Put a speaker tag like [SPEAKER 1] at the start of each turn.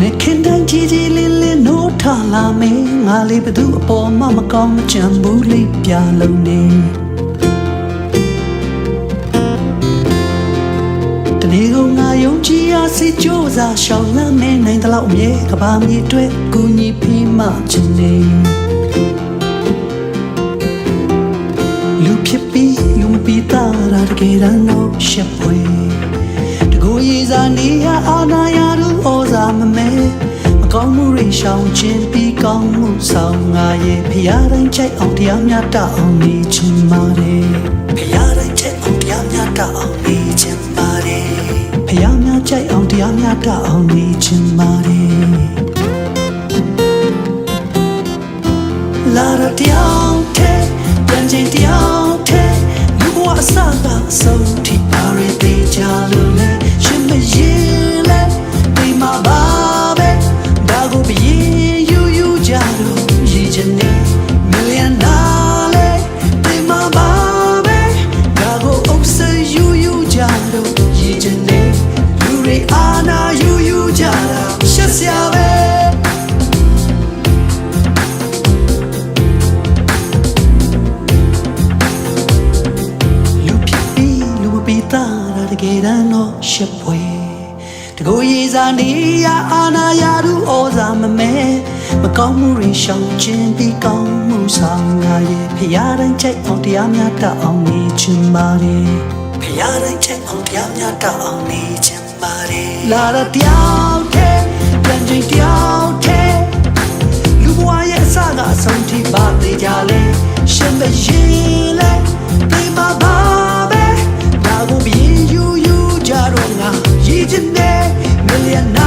[SPEAKER 1] နေခင်တန်းကြီးကြီးလေးလေးနိုးထလာမင်းငါလေးဘသူအပေါ်မှမကောင်းမချမ်းဘူးလေးပြလုံးနေတနေ့ကငါယုံကြည်ရစိတ်ကြိုးစားရှောင်လန်းမင်းနိုင်တဲ့လောက်အမြဲကဘာမြေတွေ့ကူညီဖိမချင်နေလူဖြစ်ပြီးလူမပြီးသားရာတကယ်တော့ရှက်ပွေတကိုယ်ရည်စားနေရအာနာရသူဩဇာမမဲမ ကောင်းမှုတွေရှောင်ခြင်းပြီးကောင်းမှုဆောင်ငါရဲ့ဖရာတိုင်းချိုက်အောင်တရားများတအောင်နေချင်ပါတယ်ဖရာတိုင်းချိုက်အောင်တရားများတအောင်နေချင်ပါတယ်ဖရာများချိုက်အောင်တရားများတအောင်နေချင်ပါတယ် က်စရာပဲလူဖြစ်ပြီးလူမပြီးသားတာတကယ်တမ်းတော့ရှက်ပွေတကိုယ်ရည်စားနေရအာနာရသူဩဇာမမဲမကောင်းမှုတွေရှောင်ခြင်းပြီးကောင်းမှုဆောင်ငါရဲ့ဖရာတိုင်းချိတ်အောင်တရားများတတ်အောင်နေချင်ပါတယ်ဖရာတိုင်းချိတ်အောင်တရားများတတ်အောင်နေချင်ပါတယ်လာတော့တယောက်တည်းပြန် ချင်းတယောက်တည်းလူဘဝရဲ့အစကအဆုံးထိပါသေးကြလေရှင်မရင်လဲဒီမှာပါပဲဒါကိုမြင်ယူယူကြတော့ငါရည်ချင်တယ် millionaire